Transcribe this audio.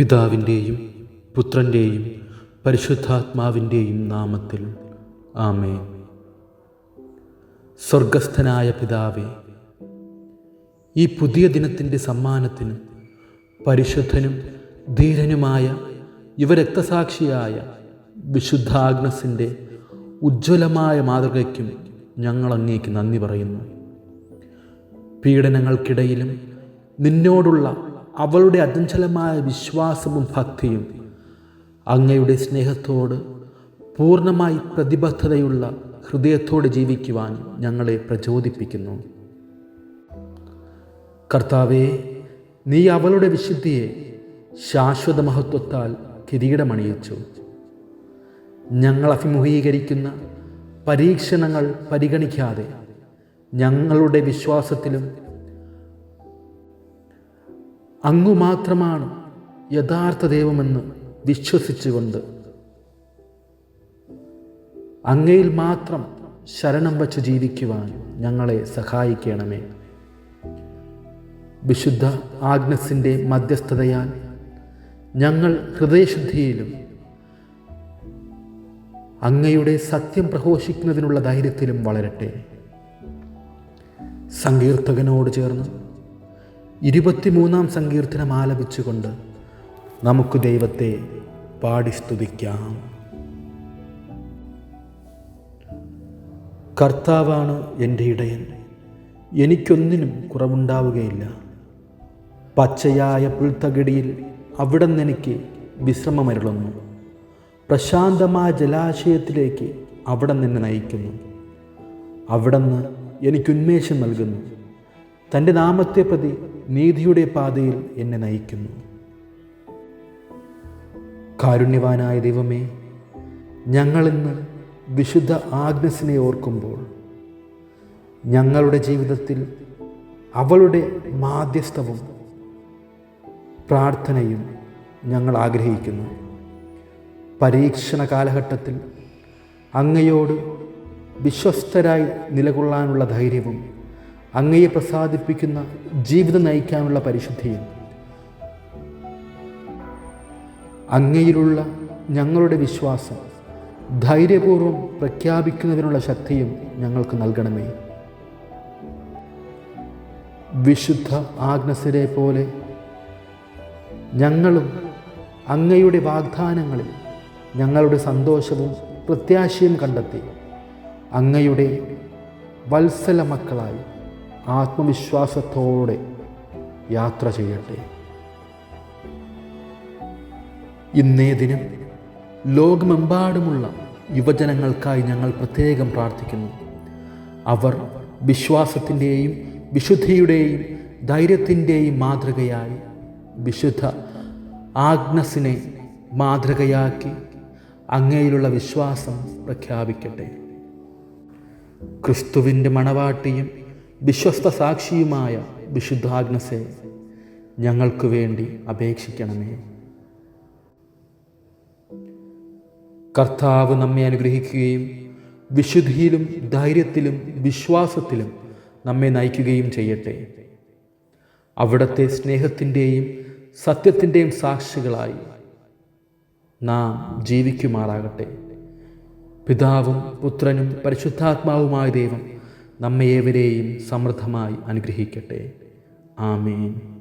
പിതാവിന്റെയും പുത്രന്റെയും പരിശുദ്ധാത്മാവിന്റെയും നാമത്തിൽ ആമേ സ്വർഗസ്ഥനായ പിതാവേ ഈ പുതിയ ദിനത്തിന്റെ സമ്മാനത്തിന് പരിശുദ്ധനും ധീരനുമായ യുവരക്തസാക്ഷിയായ വിശുദ്ധാഗ്നസിന്റെ ഉജ്ജ്വലമായ മാതൃകയ്ക്കും ഞങ്ങൾ അങ്ങേക്ക് നന്ദി പറയുന്നു. പീഡനങ്ങൾക്കിടയിലും നിന്നോടുള്ള അവളുടെ അചഞ്ചലമായ വിശ്വാസവും ഭക്തിയും അങ്ങയുടെ സ്നേഹത്തോട് പൂർണമായി പ്രതിബദ്ധതയുള്ള ഹൃദയത്തോടെ ജീവിക്കുവാൻ ഞങ്ങളെ പ്രചോദിപ്പിക്കുന്നു. കർത്താവെ നീ അവളുടെ വിശുദ്ധിയെ ശാശ്വത മഹത്വത്താൽ കിരീടമണിയിച്ചു. ഞങ്ങൾ അഭിമുഖീകരിക്കുന്ന പരീക്ഷണങ്ങൾ പരിഗണിക്കാതെ ഞങ്ങളുടെ വിശ്വാസത്തിലും അങ്ങു മാത്രമാണ് യഥാർത്ഥ ദൈവമെന്ന് വിശ്വസിച്ചുകൊണ്ട്. അങ്ങയിൽ മാത്രം ശരണം വച്ച് ജീവിക്കുവാൻ ഞങ്ങളെ സഹായിക്കണമേ. വിശുദ്ധ ആഗ്നസിന്റെ മധ്യസ്ഥതയാൽ ഞങ്ങൾ ഹൃദയശുദ്ധിയിലും അങ്ങയുടെ സത്യം പ്രഘോഷിക്കുന്നതിനുള്ള ധൈര്യത്തിലും വളരട്ടെ. സങ്കീർത്തകനോട് ചേർന്ന് ഇരുപത്തിമൂന്നാം സങ്കീർത്തനം ആലപിച്ചുകൊണ്ട് നമുക്ക് ദൈവത്തെ പാടി സ്തുതിക്കാം. കർത്താവാണ് എന്റെ ഇടയൻ. എനിക്കൊന്നിനും കുറവുണ്ടാവുകയില്ല. പച്ചയായ പുൽത്തകിടിയിൽ അവിടെ നിന്ന് എനിക്ക് വിശ്രമമരുളുന്നു. പ്രശാന്തമായ ജലാശയത്തിലേക്ക് അവിടെ നിന്ന് നയിക്കുന്നു. അവിടെ നിന്ന് എനിക്കുന്മേഷം നൽകുന്നു. തന്റെ നാമത്തെ പ്രതി നീതിയുടെ പാതയിൽ എന്നെ നയിക്കുന്നു. കാരുണ്യവാനായ ദൈവമേ ഞങ്ങളിന്ന് വിശുദ്ധ ആഗ്നസിനെ ഓർക്കുമ്പോൾ ഞങ്ങളുടെ ജീവിതത്തിൽ അവളുടെ മാധ്യസ്ഥവും പ്രാർത്ഥനയും ഞങ്ങൾ ആഗ്രഹിക്കുന്നു. പരീക്ഷണ കാലഘട്ടത്തിൽ അങ്ങയോട് വിശ്വസ്തരായി നിലകൊള്ളാനുള്ള ധൈര്യവും അങ്ങയെ പ്രസാദിപ്പിക്കുന്ന ജീവിതം നയിക്കാനുള്ള പരിശുദ്ധിയും അങ്ങയിലുള്ള ഞങ്ങളുടെ വിശ്വാസം ധൈര്യപൂർവം പ്രഖ്യാപിക്കുന്നതിനുള്ള ശക്തിയും ഞങ്ങൾക്ക് നൽകണമേ. വിശുദ്ധ ആഗ്നസരെ പോലെ ഞങ്ങളും അങ്ങയുടെ വാഗ്ദാനങ്ങളിൽ ഞങ്ങളുടെ സന്തോഷവും പ്രത്യാശയും കണ്ടെത്തി അങ്ങയുടെ വത്സല മക്കളായി ആത്മവിശ്വാസത്തോടെ യാത്ര ചെയ്യട്ടെ. ഇന്നേ ദിനം ലോകമെമ്പാടുമുള്ള യുവജനങ്ങൾക്കായി ഞങ്ങൾ പ്രത്യേകം പ്രാർത്ഥിക്കുന്നു. അവർ വിശ്വാസത്തിന്റെയും വിശുദ്ധിയുടെയും ധൈര്യത്തിന്റെയും മാതൃകയായി വിശുദ്ധ ആഗ്നസിനെ മാതൃകയാക്കി അങ്ങയിലുള്ള വിശ്വാസം പ്രഖ്യാപിക്കട്ടെ. ക്രിസ്തുവിന്റെ മണവാട്ടിയും വിശ്വസ്ത സാക്ഷിയുമായ വിശുദ്ധാഗ്നസെ ഞങ്ങൾക്ക് വേണ്ടി അപേക്ഷിക്കണമേ. കർത്താവ് നമ്മെ അനുഗ്രഹിക്കുകയും വിശുദ്ധിയിലും ധൈര്യത്തിലും വിശ്വാസത്തിലും നമ്മെ നയിക്കുകയും ചെയ്യട്ടെ. അവിടുത്തെ സ്നേഹത്തിന്റെയും സത്യത്തിന്റെയും സാക്ഷികളായി നാം ജീവിക്കുമാറാകട്ടെ. പിതാവും പുത്രനും പരിശുദ്ധാത്മാവുമായ ദൈവം നമ്മെ ഏവരെയും സമൃദ്ധമായി അനുഗ്രഹിക്കട്ടെ. ആമേൻ.